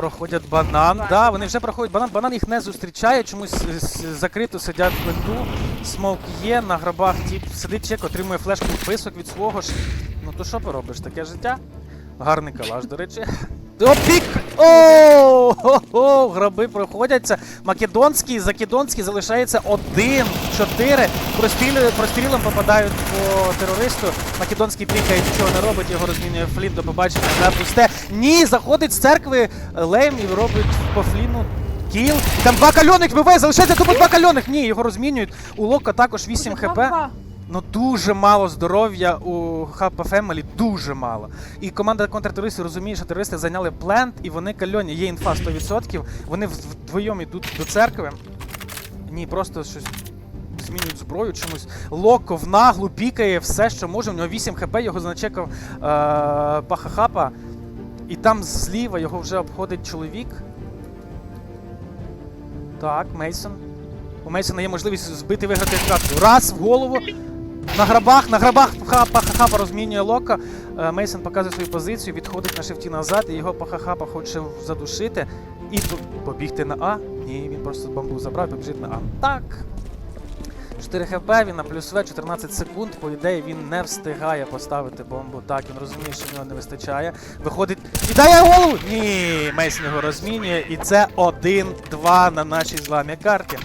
Проходять банан. Да, вони вже проходять банан. Банан їх не зустрічає, чомусь закрито сидять в плиту. Смок є, на грабах тіп сидить чек, отримує флешку вписок від свого ж. Ну то що поробиш? Таке життя? Гарний калаш, до речі. Опік! О! Хо-хо! Граби проходяться. Македонський, Закидонський залишається 1-4. Прострілює, прострілом попадають по терористу. Македонський пікає, нічого не робить, його розмінює Флін до побачення на пусте. Ні, заходить з церкви Лейм і робить по Фліну кіл. Там два кальоних вбиває, залишається тупо два кальоних. Ні, його розмінюють. У Лока також 8 хп. Ну дуже мало здоров'я у Хапа Фемелі, дуже мало. І команда контртерористів розуміє, що терористи зайняли плент, і вони кальоні. Є інфа 100%. Вони вд- вдвоєм йдуть до церкви. Ні, просто щось змінюють зброю чомусь. Локо в наглу пікає все, що може. У нього 8 хп, його зачекав е- Пахахапа. І там зліва його вже обходить чоловік. Так, Мейсон. У Мейсона є можливість збити виграти катку. Раз в голову. На грабах, на грабах Хапа Хапа розмінює Лока. Е, Мейсон показує свою позицію, відходить на шифті назад, і його Пахахапа хоче задушити і побігти на А. Ні, він просто бамбу забрав і побіжить на А. Так. 4 хп, він на плюс В, 14 секунд. По ідеї він не встигає поставити бомбу. Так, він розуміє, що в нього не вистачає. Виходить. І дає голову! Ні, Мейсон його розмінює. І це 1-2 на нашій з вами карті.